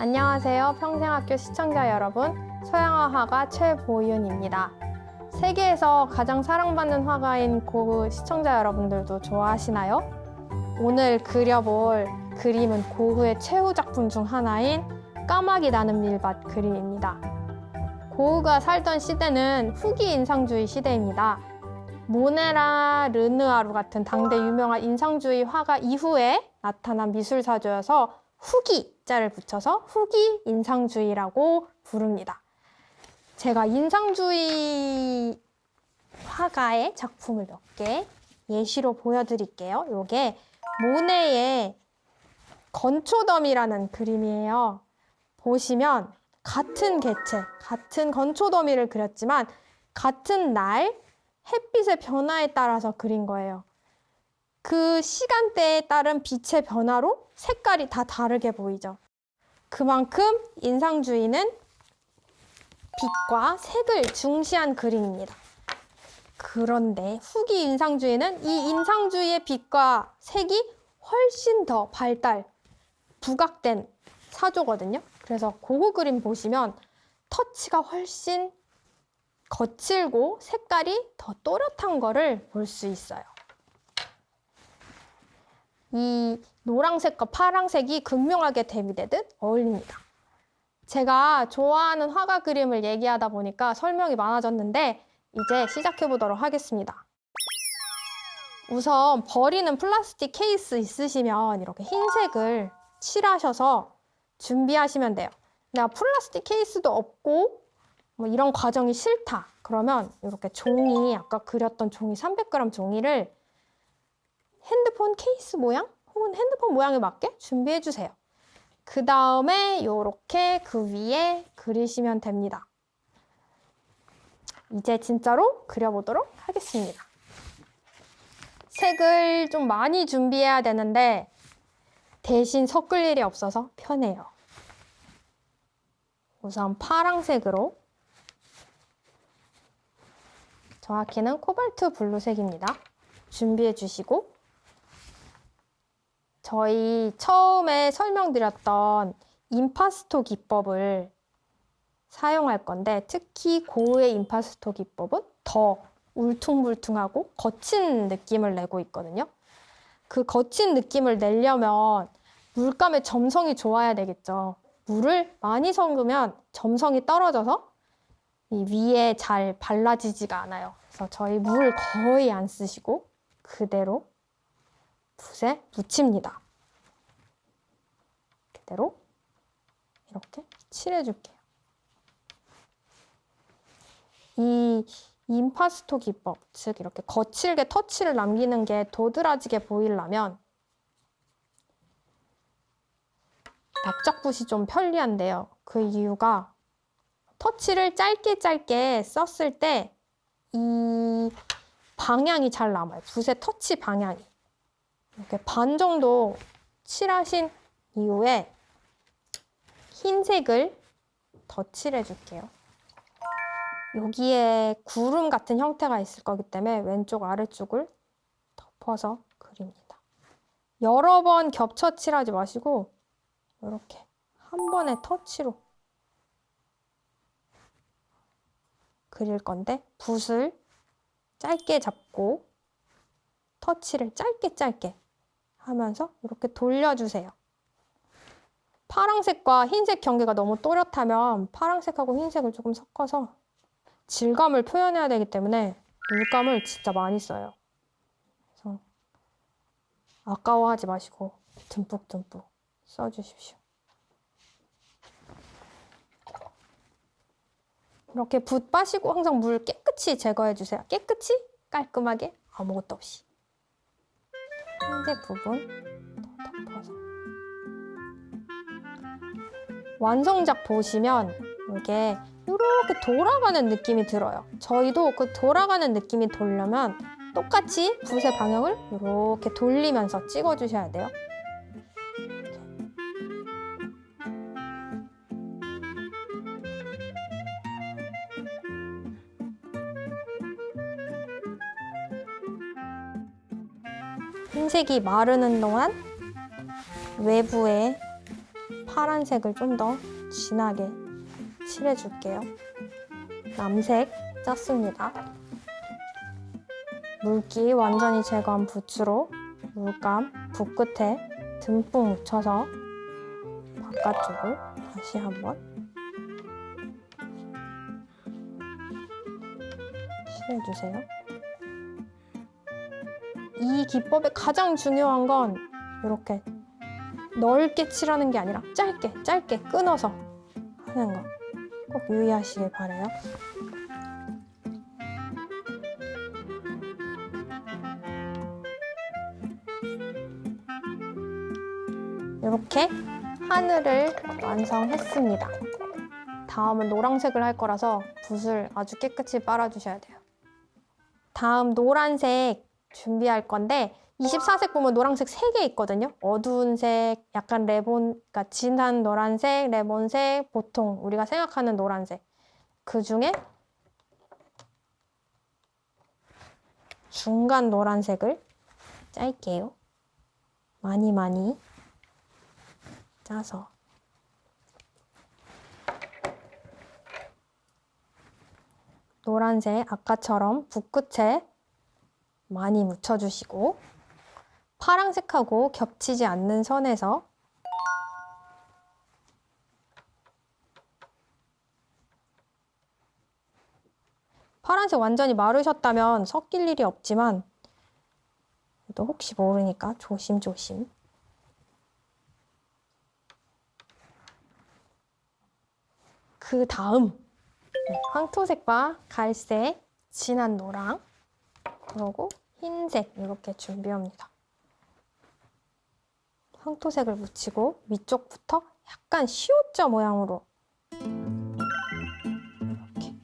안녕하세요. 평생학교 시청자 여러분. 서양화 화가 최보윤입니다. 세계에서 가장 사랑받는 화가인 고흐 시청자 여러분들도 좋아하시나요? 오늘 그려볼 그림은 고흐의 최후 작품 중 하나인 까마귀 나는 밀밭 그림입니다. 고흐가 살던 시대는 후기 인상주의 시대입니다. 모네라 르느아루 같은 당대 유명한 인상주의 화가 이후에 나타난 미술사조여서 후기 자를 붙여서 후기 인상주의라고 부릅니다. 제가 인상주의 화가의 작품을 몇 개 예시로 보여드릴게요. 이게 모네의 건초더미라는 그림이에요. 보시면 같은 개체, 같은 건초더미를 그렸지만 같은 날 햇빛의 변화에 따라서 그린 거예요. 그 시간대에 따른 빛의 변화로 색깔이 다 다르게 보이죠. 그만큼 인상주의는 빛과 색을 중시한 그림입니다. 그런데 후기 인상주의는 이 인상주의의 빛과 색이 훨씬 더 발달, 부각된 사조거든요. 그래서 고흐 그림 보시면 터치가 훨씬 거칠고 색깔이 더 또렷한 거를 볼 수 있어요. 이 노란색과 파란색이 극명하게 대비되듯 어울립니다. 제가 좋아하는 화가 그림을 얘기하다 보니까 설명이 많아졌는데 이제 시작해 보도록 하겠습니다. 우선 버리는 플라스틱 케이스 있으시면 이렇게 흰색을 칠하셔서 준비하시면 돼요. 내가 플라스틱 케이스도 없고 뭐 이런 과정이 싫다. 그러면 이렇게 종이 아까 그렸던 종이 300g 종이를 핸드폰 케이스 모양 혹은 핸드폰 모양에 맞게 준비해 주세요. 그 다음에 이렇게 그 위에 그리시면 됩니다. 이제 진짜로 그려보도록 하겠습니다. 색을 좀 많이 준비해야 되는데 대신 섞을 일이 없어서 편해요. 우선 파랑색으로 정확히는 코발트 블루색입니다. 준비해 주시고 저희 처음에 설명드렸던 임파스토 기법을 사용할 건데 특히 고흐의 임파스토 기법은 더 울퉁불퉁하고 거친 느낌을 내고 있거든요. 그 거친 느낌을 내려면 물감의 점성이 좋아야 되겠죠. 물을 많이 섞으면 점성이 떨어져서 이 위에 잘 발라지지가 않아요. 그래서 저희 물 거의 안 쓰시고 그대로 붓에 묻힙니다. 그대로 이렇게 칠해줄게요. 이 임파스토 기법, 즉 이렇게 거칠게 터치를 남기는 게 도드라지게 보이려면 납작붓이 좀 편리한데요. 그 이유가 터치를 짧게 짧게 썼을 때 이 방향이 잘 남아요. 붓의 터치 방향이. 이렇게 반 정도 칠하신 이후에 흰색을 더 칠해 줄게요. 여기에 구름 같은 형태가 있을 거기 때문에 왼쪽 아래쪽을 덮어서 그립니다. 여러 번 겹쳐 칠하지 마시고 이렇게 한 번에 터치로 그릴 건데 붓을 짧게 잡고 터치를 짧게 짧게 하면서 이렇게 돌려주세요. 파랑색과 흰색 경계가 너무 또렷하면 파랑색하고 흰색을 조금 섞어서 질감을 표현해야 되기 때문에 물감을 진짜 많이 써요. 그래서 아까워하지 마시고 듬뿍듬뿍 써주십시오. 이렇게 붓 빠시고 항상 물 깨끗이 제거해 주세요. 깨끗이 깔끔하게 아무것도 없이. 흰색 부분 더 덮어서. 완성작 보시면 이게 이렇게 돌아가는 느낌이 들어요. 저희도 그 돌아가는 느낌이 돌려면 똑같이 붓의 방향을 이렇게 돌리면서 찍어주셔야 돼요. 흰색이 마르는 동안 외부에 파란색을 좀 더 진하게 칠해줄게요. 남색 짰습니다. 물기 완전히 제거한 붓으로 물감 붓 끝에 듬뿍 묻혀서 바깥쪽을 다시 한번 칠해주세요. 이 기법의 가장 중요한 건 이렇게 넓게 칠하는 게 아니라 짧게 짧게 끊어서 하는 거 꼭 유의하시길 바래요. 이렇게 하늘을 완성했습니다. 다음은 노란색을 할 거라서 붓을 아주 깨끗이 빨아주셔야 돼요. 다음 노란색 준비할 건데 24색 보면 노란색 3개 있거든요. 어두운 색, 약간 레몬, 그러니까 진한 노란색, 레몬색, 보통 우리가 생각하는 노란색. 그 중에 중간 노란색을 짤게요. 많이 많이 짜서 노란색 아까처럼 붓끝에 많이 묻혀주시고 파랑색하고 겹치지 않는 선에서 파란색 완전히 마르셨다면 섞일 일이 없지만 또 혹시 모르니까 조심조심. 그 다음 네, 황토색과 갈색, 진한 노랑, 그리고 흰색 이렇게 준비합니다. 황토색을 묻히고 위쪽부터 약간 시옷자 모양으로 이렇게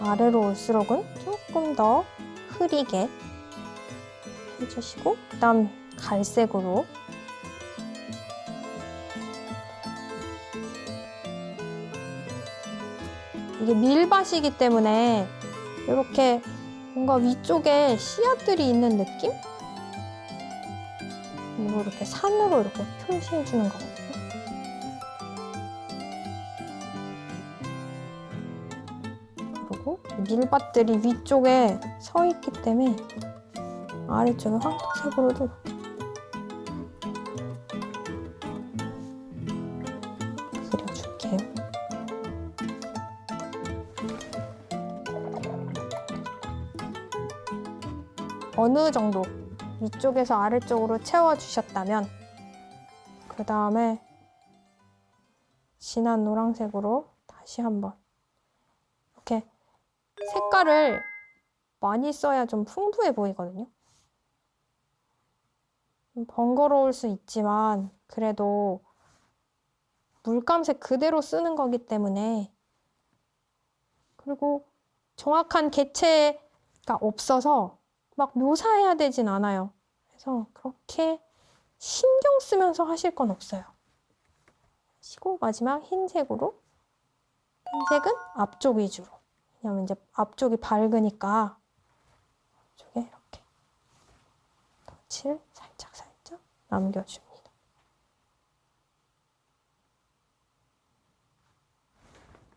아래로 올수록은 조금 더 흐리게 해주시고 그다음 갈색으로 이게 밀밭이기 때문에 이렇게 뭔가 위쪽에 씨앗들이 있는 느낌? 그리고 이렇게 산으로 이렇게 표시해 주는 거거든요. 그리고 밀밭들이 위쪽에 서 있기 때문에 아래쪽에 황토색으로도 어느 정도 위쪽에서 아래쪽으로 채워주셨다면 그 다음에 진한 노란색으로 다시 한번 이렇게 색깔을 많이 써야 좀 풍부해 보이거든요. 좀 번거로울 수 있지만 그래도 물감색 그대로 쓰는 거기 때문에 그리고 정확한 개체가 없어서 막 묘사해야 되진 않아요. 그래서 그렇게 신경 쓰면서 하실 건 없어요. 하시고 마지막 흰색으로 흰색은 앞쪽 위주로 왜냐면 이제 앞쪽이 밝으니까 앞쪽에 이렇게 덧칠 살짝 살짝 남겨줍니다.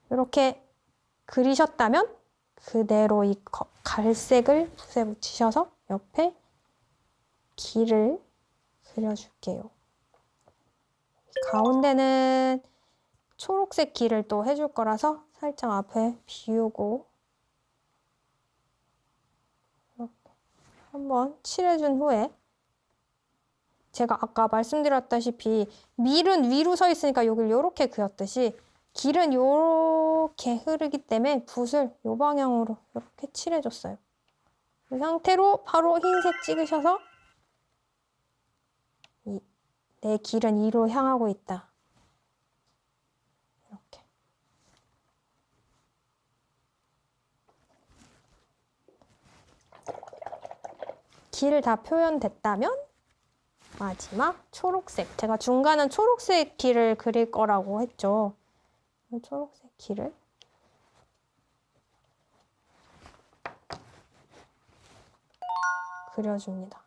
이렇게 그리셨다면 그대로 이 거- 갈색을 붓에 묻히셔서 옆에 길을 그려줄게요. 가운데는 초록색 길을 또 해줄 거라서 살짝 앞에 비우고 이렇게 한번 칠해준 후에 제가 아까 말씀드렸다시피 밀은 위로 서 있으니까 여기를 이렇게 그렸듯이 길은 이렇게 흐르기 때문에 붓을 이 방향으로 이렇게 칠해줬어요. 이 상태로 바로 흰색 찍으셔서 이, 내 길은 이로 향하고 있다. 이렇게. 길 다 표현됐다면 마지막 초록색. 제가 중간은 초록색 길을 그릴 거라고 했죠. 초록색 길을 그려줍니다.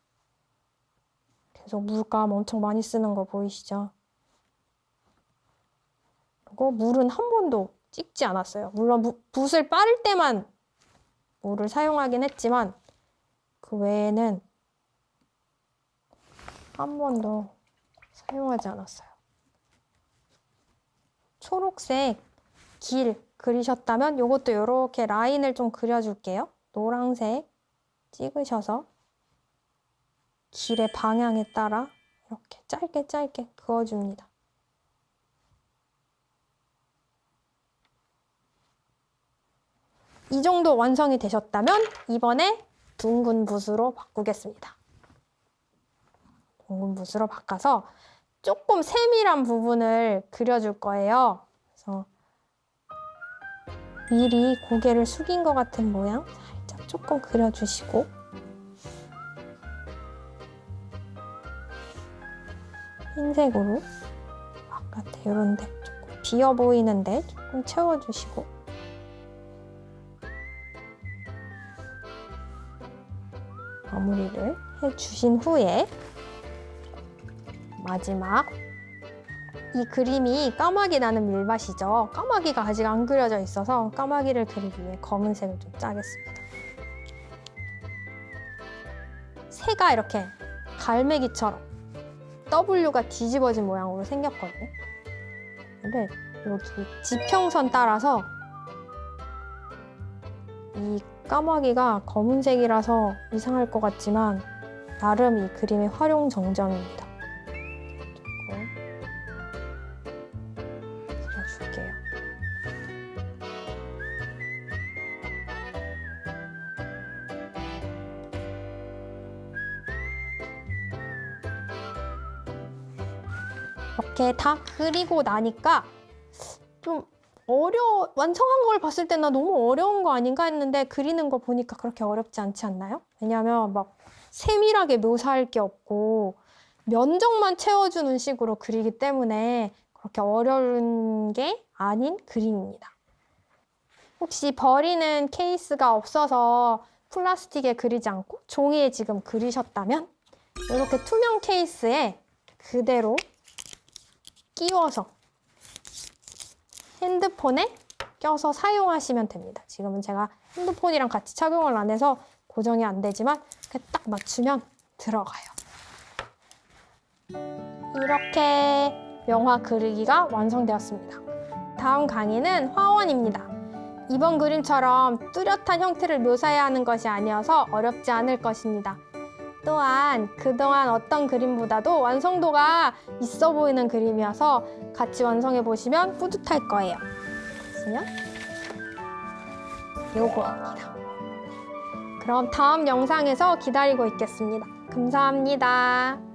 계속 물감 엄청 많이 쓰는 거 보이시죠? 그리고 물은 한 번도 찍지 않았어요. 물론 무- 붓을 빠를 때만 물을 사용하긴 했지만 그 외에는 한 번도 사용하지 않았어요. 초록색 길 그리셨다면 이것도 이렇게 라인을 좀 그려줄게요. 노란색 찍으셔서 길의 방향에 따라 이렇게 짧게 짧게 그어줍니다. 이 정도 완성이 되셨다면 이번에 둥근 붓으로 바꾸겠습니다. 둥근 붓으로 바꿔서 조금 세밀한 부분을 그려줄 거예요. 그래서 미리 고개를 숙인 것 같은 모양 살짝 조금 그려주시고 흰색으로 바깥에 이런 데 조금 비어 보이는데 조금 채워주시고 마무리를 해주신 후에 마지막 이 그림이 까마귀 나는 밀밭이죠. 까마귀가 아직 안 그려져 있어서 까마귀를 그리기 위해 검은색을 좀 짜겠습니다. 새가 이렇게 갈매기처럼 W가 뒤집어진 모양으로 생겼거든요. 근데 여기 지평선 따라서 이 까마귀가 검은색이라서 이상할 것 같지만 나름 이 그림의 활용 정점입니다. 줄게요. 이렇게 다 그리고 나니까 좀 어려 완성한 걸 봤을 때 나 너무 어려운 거 아닌가 했는데 그리는 거 보니까 그렇게 어렵지 않지 않나요? 왜냐하면 막 세밀하게 묘사할 게 없고 면적만 채워주는 식으로 그리기 때문에 그렇게 어려운 게 아닌 그림입니다. 혹시 버리는 케이스가 없어서 플라스틱에 그리지 않고 종이에 지금 그리셨다면 이렇게 투명 케이스에 그대로 끼워서 핸드폰에 껴서 사용하시면 됩니다. 지금은 제가 핸드폰이랑 같이 착용을 안 해서 고정이 안 되지만 이렇게 딱 맞추면 들어가요. 이렇게 명화 그리기가 완성되었습니다. 다음 강의는 화원입니다. 이번 그림처럼 뚜렷한 형태를 묘사해야 하는 것이 아니어서 어렵지 않을 것입니다. 또한 그동안 어떤 그림보다도 완성도가 있어 보이는 그림이어서 같이 완성해 보시면 뿌듯할 거예요. 보시면 요거입니다. 그럼 다음 영상에서 기다리고 있겠습니다. 감사합니다.